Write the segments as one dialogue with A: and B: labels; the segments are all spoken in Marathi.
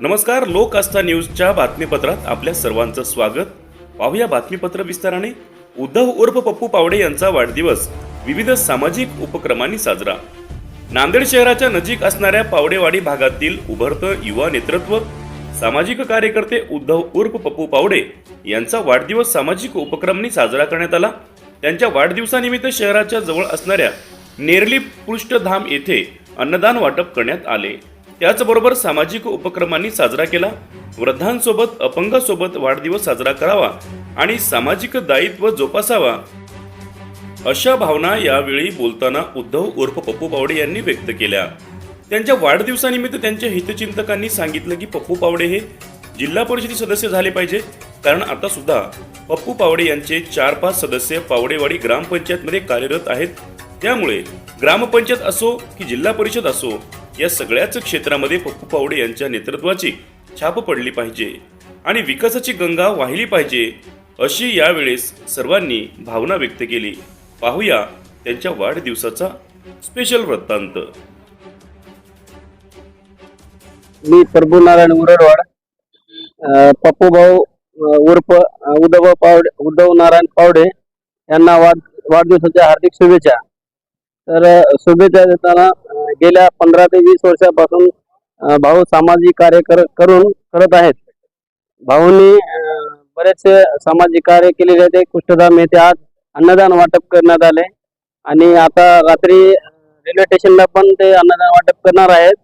A: नमस्कार लोक आस्था न्यूजच्या बातमीपत्रात आपल्या सर्वांचं स्वागत. पाहूया बातमीपत्र विस्ताराने. उद्धव उर्फ पप्पू पावडे यांचा वाढदिवस. विविध सामाजिक उपक्रमांनी साजरा. नांदेड शहराच्या नजीक असणाऱ्या पावडेवाडी भागातील उभरतं युवा नेतृत्व. सामाजिक कार्यकर्ते उद्धव उर्फ पप्पू पावडे यांचा वाढदिवस सामाजिक उपक्रमांनी साजरा करण्यात आला. त्यांच्या वाढदिवसानिमित्त शहराच्या जवळ असणाऱ्या नेरली पृष्ठधाम येथे अन्नदान वाटप करण्यात आले. त्याचबरोबर सामाजिक उपक्रमांनी साजरा केला. वृद्धांसोबत अपंगासोबत वाढदिवस साजरा करावा आणि सामाजिक दायित्व जोपासावा. अशा भावना यावेळी बोलताना उद्धव उर्फ पप्पू पावडे यांनी व्यक्त केल्या. त्यांच्या वाढदिवसानिमित्त त्यांच्या हितचिंतकांनी सांगितलं की पप्पू पावडे हे जिल्हा परिषद सदस्य झाले पाहिजे कारण आता सुद्धा पप्पू पावडे यांचे चार पाच सदस्य पावडेवाडी ग्रामपंचायतमध्ये कार्यरत आहेत. त्यामुळे ग्रामपंचायत असो की जिल्हा परिषद असो या सगळ्याच क्षेत्रामध्ये पप्पू पावडे यांच्या नेतृत्वाची छाप पडली पाहिजे आणि विकासाची गंगा वाहिली पाहिजे अशी यावेळेस सर्वांनी भावना व्यक्त केली. पाहूया त्यांच्या वाढदिवसाचा स्पेशल वृत्तांत.
B: मी प्रभू नारायण उरडवाड अं, पप्पू भाऊ उर्फ उद्धव पावडे उद्धव नारायण पावडे यांना वाढ वाढदिवसाच्या हार्दिक शुभेच्छा. तर शुभेच्छा देताना गेल्या पंधरा ते वीस वर्षापासून भाऊ सामाजिक कार्य कर, करून करत आहेत. भाऊंनी बरेचसे सामाजिक कार्य केलेले होते ते कुष्ठधाम येथे आज अन्नदान वाटप करण्यात आले. आणि आता रात्री रेल्वे स्टेशनला पण ते अन्नदान वाटप करणार आहेत.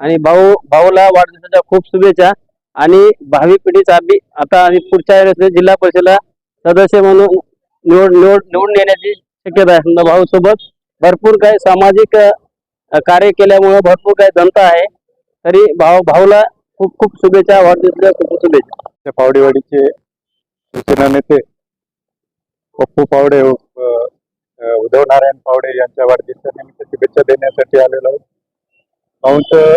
B: आणि भाऊ भाऊला वाढदिवसाच्या खूप शुभेच्छा. आणि भावी पिढीचा बी आता आणि पुढच्या वेळेस जिल्हा परिषदेला सदस्य म्हणून निवड निवड निवडून येण्याची शक्यता आहे. समजा भाऊ सोबत भरपूर काही सामाजिक कार्य केल्यामुळे भरपूर काही जनता आहे. तरी भाऊ भाऊला खूप खूप शुभेच्छा वाढदिवसाच्या खूप शुभेच्छा.
C: त्या पावडेवाडीचे शिवसेना नेते पप्पू पावडे उद्धव नारायण पावडे यांच्या वाढदिवसानिमित्त शुभेच्छा देण्यासाठी आलेलो आहोत. भाऊंचं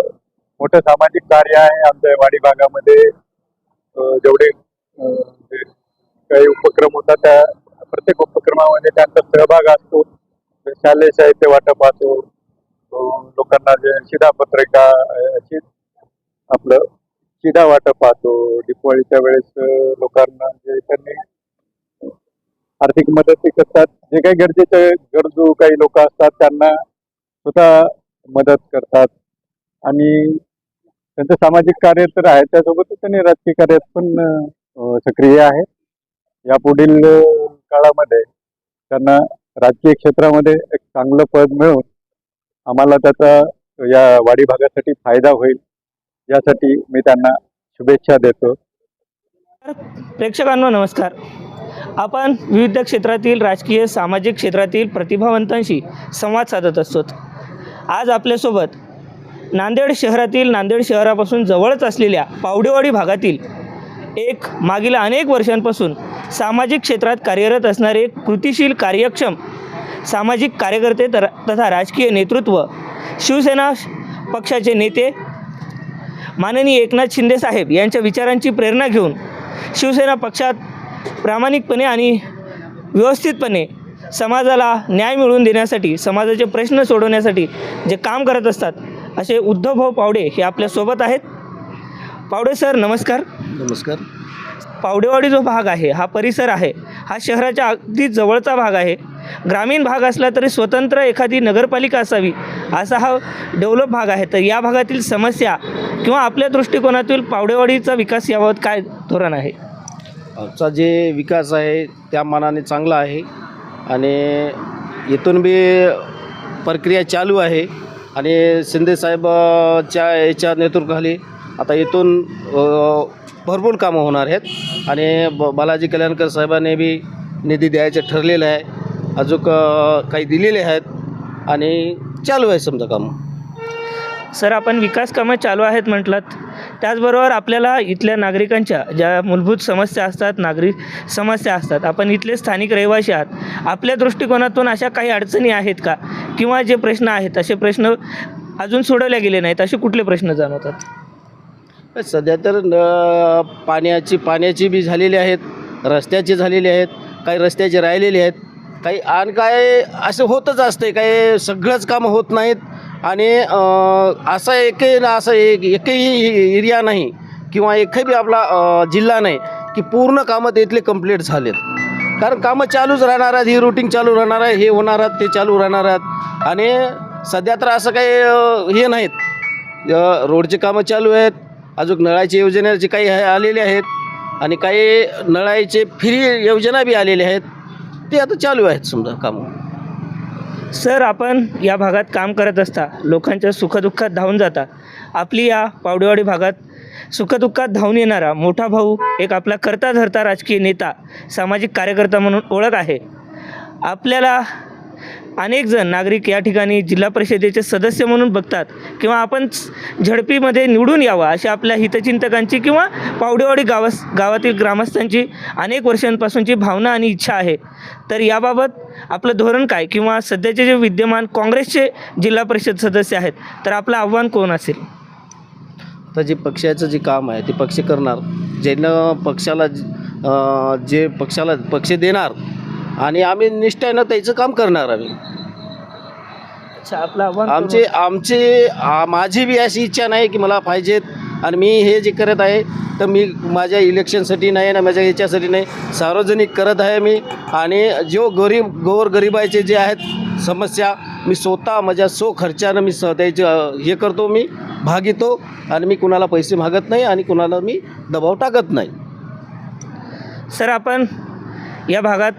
C: मोठं सामाजिक कार्य आहे आमच्या वाडी भागामध्ये. जेवढे काही उपक्रम होतात त्या प्रत्येक उपक्रमामध्ये त्यांचा सहभाग असतो. शालेय साहित्य वाटप असो लोकांना जे शिधापत्रिका अशी आपलं शिधा वाटप असो दिवाळीच्या वेळेस लोकांना जे त्यांनी आर्थिक मदत करतात. जे काही गरजेचे गरजू काही लोक असतात त्यांना स्वतः मदत करतात. आणि त्यांचं सामाजिक कार्य तर आहे त्यासोबतच त्यांनी राजकीय कार्यात पण सक्रिय आहे. यापुढील पुढील काळामध्ये त्यांना राजकीय क्षेत्रामध्ये एक चांगलं पद मिळून आम्हाला त्याचा या वाडी भागासाठी फायदा होईल यासाठी मी त्यांना शुभेच्छा देतो.
D: प्रेक्षकांना नमस्कार. आपण विविध क्षेत्रातील राजकीय सामाजिक क्षेत्रातील प्रतिभावंतांशी संवाद साधत असतो. आज आपल्यासोबत नांदेड शहरातील नांदेड शहरापासून जवळच असलेल्या पावडेवाडी भागातील एक मागील अनेक वर्षांपासून सामाजिक क्षेत्रात कार्यरत असणारे कृतिशील कार्यक्षम सामाजिक कार्यकर्ते तर तथा राजकीय नेतृत्व शिवसेना पक्षाचे नेते माननीय एकनाथ शिंदे साहेब यांच्या विचारांची प्रेरणा घेऊन शिवसेना पक्षात प्रामाणिकपणे आणि व्यवस्थितपणे समाजाला न्याय मिळवून देण्यासाठी समाजाचे प्रश्न सोडवण्यासाठी जे काम करत असतात असे उद्धवभाऊ पावडे हे आपल्यासोबत आहेत. पावडे सर नमस्कार.
B: नमस्कार.
D: पावडेवाडी जो भाग आहे हा परिसर आहे हा शहराच्या अगदी जवळचा भाग आहे. ग्रामीण भाग असला तरी स्वतंत्र एखादी नगरपालिका असावी असा हा डेव्हलप भाग आहे. तर या भागातील समस्या किंवा आपल्या दृष्टिकोनातील पावडेवाडीचा विकास याबाबत काय धोरण आहे?
E: आमचा जे विकास आहे त्या मानाने चांगला आहे. आणि इथून बी प्रक्रिया चालू आहे. आणि शिंदेसाहेबच्या याच्या नेतृत्वाखाली आता इथून भरपूर कामं होणार आहेत. आणि ब बालाजी कल्याणकर साहेबांनी बी निधी द्यायचं ठरलेलं आहे. अजून काही दिलेले आहेत. आणि चालू आहे समजा कामं.
D: सर आपण विकास कामं चालू आहेत म्हटलात. त्याचबरोबर आपल्याला इथल्या नागरिकांच्या ज्या मूलभूत समस्या असतात नागरिक समस्या असतात आपण इथले स्थानिक रहिवासी आहात. आपल्या दृष्टिकोनातून अशा काही अडचणी आहेत का? किंवा जे प्रश्न आहेत असे प्रश्न अजून सोडवले गेले नाहीत असे कुठले प्रश्न जाणवतात?
E: सध्या तर न पाण्याची पाण्याची बी झालेली आहेत रस्त्याची झालेली आहेत काही रस्त्याचे राहिलेले आहेत. काही आणि काय असं होतच असते काही सगळंच कामं होत नाहीत. आणि असा एकही ना असं एक एकही एरिया नाही किंवा एकही बी आपला जिल्हा नाही की पूर्ण कामं तिथले कंप्लीट झालेत. कारण कामं चालूच राहणार आहेत ही रुटीन चालू राहणार आहे हे होणार आहेत ते चालू राहणार आहेत. आणि सध्या तर असं काही हे नाहीत. रोडचे कामं चालू आहेत अजून नळाची योजनेचे काही आहे- आलेले आहेत आणि काही नळाचे फ्री योजना बी आलेल्या आहेत ते आता चालू आहेत समजा कामं.
D: सर आपण या भागात काम करत असता लोकांच्या सुखदुःखात धावून जाता. आपली या पावडेवाडी भागात सुखदुःखात धावून येणारा मोठा भाऊ एक आपला करता धरता राजकीय नेता सामाजिक कार्यकर्ता म्हणून ओळख आहे. आपल्याला अनेक जण नागरिक या ठिकाणी जिल्हा परिषदेचे सदस्य म्हणून बघतात किंवा आपण झडपीमध्ये निवडून यावं अशा आपल्या हितचिंतकांची किंवा पावडेवाडी गावास गावातील ग्रामस्थांची अनेक वर्षांपासूनची भावना आणि इच्छा आहे. तर याबाबत आपलं धोरण काय किंवा सध्याचे जे विद्यमान काँग्रेसचे जिल्हा परिषद सदस्य आहेत तर आपलं आव्हान कोण असेल?
E: तर जे पक्षाचं जे काम आहे ते पक्ष करणार. ज्यांना पक्षाला जे पक्षाला पक्ष देणार आणि आम्ही निष्ठेनं त्याचं काम करणार आम्ही.
D: अच्छा आपलं आव्हान कोण
E: आमचे आमचे आ- माझी बी अशी इच्छा नाही की मला पाहिजेत. आणि मी हे जे करत आहे तर मी माझ्या इलेक्शनसाठी नाही ना माझ्या याच्यासाठी नाही. सार्वजनिक करत आहे मी. आणि जो गरीब गोर गरिबाचे जे आहेत समस्या मी स्वतः माझ्या सो खर्चानं मी स त्याचे अ, हे करतो मी भाग घेतो. आणि मी कुणाला पैसे मागत नाही आणि कुणाला मी दबाव टाकत नाही.
D: सर आपण या भागात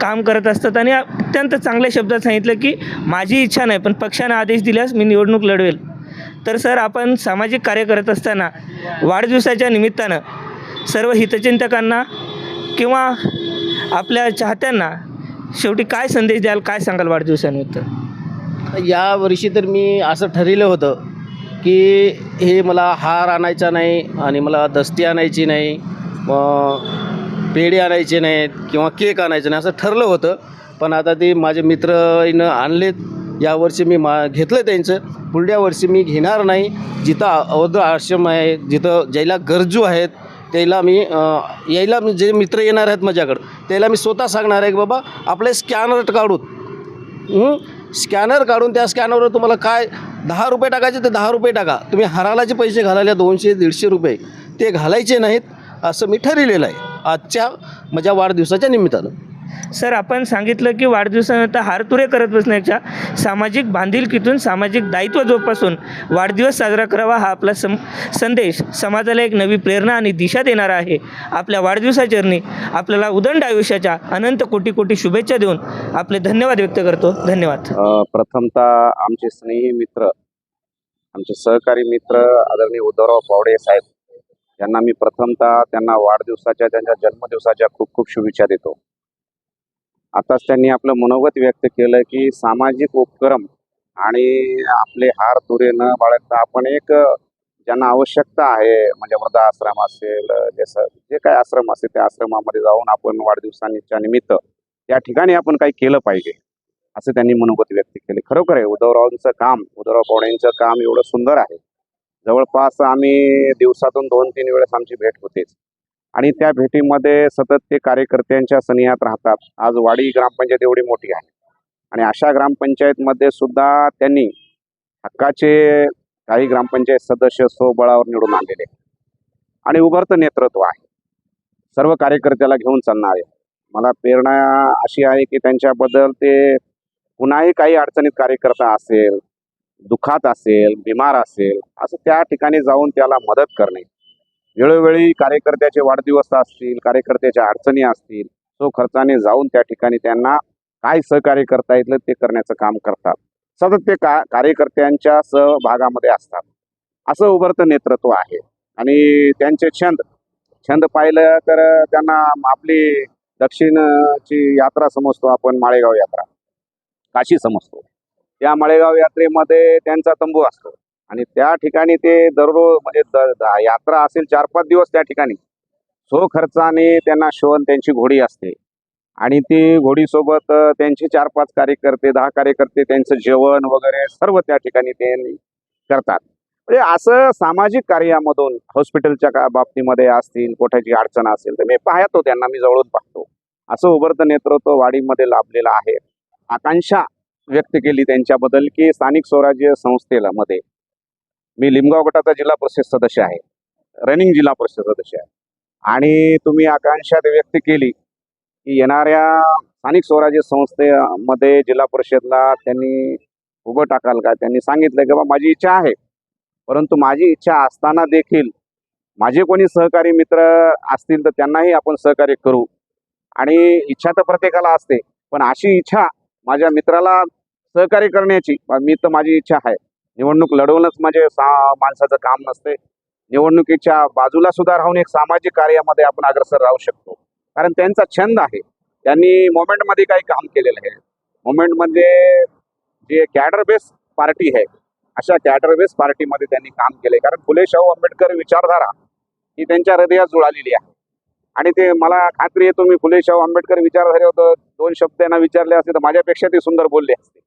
D: काम करत असतात. आणि अत्यंत चांगल्या शब्दात सांगितलं की माझी इच्छा नाही पण पक्षाने आदेश दिल्यास मी निवडणूक लढवेल. तर सर आपण सामाजिक कार्य करत असताना वाढदिवसाच्या निमित्तानं सर्व हितचिंतकांना किंवा आपल्या चाहत्यांना शेवटी काय संदेश द्याल काय सांगाल वाढदिवसानिमित्त?
E: या वर्षी तर मी असं ठरवलं होतं की हे मला हार आणायचा नाही आणि मला दस्ती आणायची नाही. पेढे आणायचे नाहीत किंवा केक आणायचे नाही असं ठरलं होतं. पण आता ते माझे मित्रनं आणलेत. यावर्षी मी मा घेतलं त्यांचं. पुढल्या वर्षी मी घेणार नाही. जिथं अवध आश्रम आहे जिथं ज्याला गरजू आहेत त्याला मी यायला मी जे मित्र येणार आहेत माझ्याकडं त्याला मी स्वतः सांगणार आहे की बाबा आपले स्कॅनर काढून स्कॅनर काढून त्या स्कॅनरवर तुम्हाला काय दहा रुपये टाकायचे ते दहा रुपये टाका. तुम्ही हराला जे पैसे घालायला दोनशे दीडशे रुपये. ते घालायचे नाहीत असं मी ठरलेलं आहे. आजच्या माझ्या वाढदिवसाच्या निमित्तानं.
D: सर आपण सांगितलं की वाढदिवसानंतर हारतुरे करत बसण्याच्या सामाजिक बांधिलकीतून सामाजिक दायित्व जोपासून वाढदिवस साजरा करावा हा आपला सम संदेश समाजाला एक नवी प्रेरणा आणि दिशा देणारा आहे. आपल्या वाढदिवसाचरणी आपल्याला उदंड आयुष्याच्या अनंत कोटी कोटी शुभेच्छा देऊन आपले धन्यवाद व्यक्त करतो. धन्यवाद.
F: प्रथमतः आमचे स्नेही मित्र आमचे सहकारी मित्र आदरणीय उद्धवराव पावडे साहेब यांना मी प्रथमतः त्यांना वाढदिवसाच्या त्यांच्या जन्मदिवसाच्या खूप खूप शुभेच्छा देतो. आताच त्यांनी आपलं मनोगत व्यक्त केलं की सामाजिक उपक्रम आणि आपले हार तुरे न बाळगता आपण एक ज्यांना आवश्यकता आहे म्हणजे वृद्धाश्रम असेल जसं जे काय आश्रम असेल त्या आश्रमामध्ये जाऊन आपण वाढदिवसांच्या निमित्त त्या ठिकाणी आपण काही केलं पाहिजे असं त्यांनी मनोगत व्यक्त केले. खरोखर आहे उद्धवरावांचं काम उद्धवराव पवड्यांचं काम एवढं सुंदर आहे. जवळपास आम्ही दिवसातून दोन तीन वेळेस आमची भेट होतेच. आणि त्या भेटीमध्ये सतत ते कार्यकर्त्यांच्या सनिहात राहतात. आज वाडी ग्रामपंचायत एवढी मोठी आहे. आणि अशा ग्रामपंचायतमध्ये सुद्धा त्यांनी हक्काचे काही ग्रामपंचायत सदस्य स्वबळावर निवडून आणलेले आणि उभरतं नेतृत्व आहे. सर्व कार्यकर्त्याला घेऊन चालणारे मला प्रेरणा अशी आहे की त्यांच्याबद्दल ते कुणाही काही अडचणीत कार्यकर्ता असेल दुखात असेल बिमार असेल असं त्या ठिकाणी जाऊन त्याला मदत करणे. वेळोवेळी कार्यकर्त्याचे वाढदिवस असतील कार्यकर्त्याच्या अडचणी असतील तो खर्चाने जाऊन त्या ठिकाणी त्यांना काय सहकार्य करता येईल ते करण्याचं काम करतात. सतत ते का कार्यकर्त्यांच्या सहभागामध्ये असतात. असं उभरतं नेतृत्व आहे. आणि त्यांचे छंद छंद पाहिलं तर त्यांना आपली दक्षिणची यात्रा समजतो आपण माळेगाव यात्रा. काशी समजतो. या माळेगाव यात्रेमध्ये त्यांचा तंबू असतो. आणि त्या ठिकाणी ते दररोज म्हणजे यात्रा असेल चार पाच दिवस त्या ठिकाणी. सो खर्चाने त्यांना शोन त्यांची घोडी असते. आणि ती घोडीसोबत त्यांचे चार पाच कार्यकर्ते दहा कार्यकर्ते त्यांचं जेवण वगैरे सर्व त्या ठिकाणी ते करतात. म्हणजे असं सामाजिक कार्यामधून हॉस्पिटलच्या का बाबतीमध्ये असतील कोठ्याची अडचण असेल तर मी पाहतो त्यांना मी जवळून पाहतो. असं उभरतं नेतृत्व वाडीमध्ये लाभलेलं आहे. आकांक्षा व्यक्त केली त्यांच्याबद्दल की स्थानिक स्वराज्य संस्थेला मध्ये मी लिमगाव गटाचा जिल्हा परिषद सदस्य आहे रनिंग जिल्हा परिषद सदस्य आहे. आणि तुम्ही आकांक्षा व्यक्त केली की येणाऱ्या स्थानिक स्वराज्य संस्थेमध्ये जिल्हा परिषदला त्यांनी उभं टाकाल का? त्यांनी सांगितलं की बा माझी इच्छा आहे. परंतु माझी इच्छा असताना देखील माझे कोणी सहकारी मित्र असतील तर त्यांनाही आपण सहकार्य करू. आणि इच्छा तर प्रत्येकाला असते पण अशी इच्छा माझ्या मित्राला सहकार्य करण्याची मी तर माझी इच्छा आहे. निवडणूक लढवणंच म्हणजे माणसाचं काम नसते. निवडणुकीच्या बाजूला सुद्धा राहून एक सामाजिक कार्यामध्ये आपण अग्रसर राहू शकतो. कारण त्यांचा छंद आहे. त्यांनी मोमेंटमध्ये काही काम केलेलं आहे. मोमेंटमध्ये जे कॅडर बेस पार्टी आहे अशा कॅडर बेस पार्टीमध्ये त्यांनी काम केले कारण फुले शाहू आंबेडकर विचारधारा ही त्यांच्या हृदयात जुळालेली आहे. आणि ते मला खात्री आहे तुम्ही फुले शाहू आंबेडकर विचारधारेवर दोन शब्द यांना विचारले असते तर माझ्यापेक्षा ते सुंदर बोलले असते.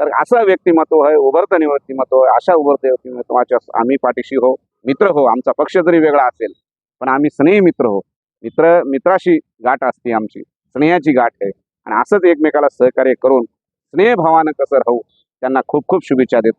F: तर असं व्यक्तिमत्व आहे उभरतं व्यक्तिमत्व आहे अशा उभरते व्यक्तिमत्वाच्या आम्ही पाठीशी हो मित्र हो आमचा पक्ष जरी वेगळा असेल पण आम्ही स्नेही मित्र हो. मित्र मित्राशी गाठ असते आमची स्नेहाची गाठ आहे. आणि असंच एकमेकाला सहकार्य करून स्नेहभावानं कसं राहू त्यांना खूप खूप शुभेच्छा देतो.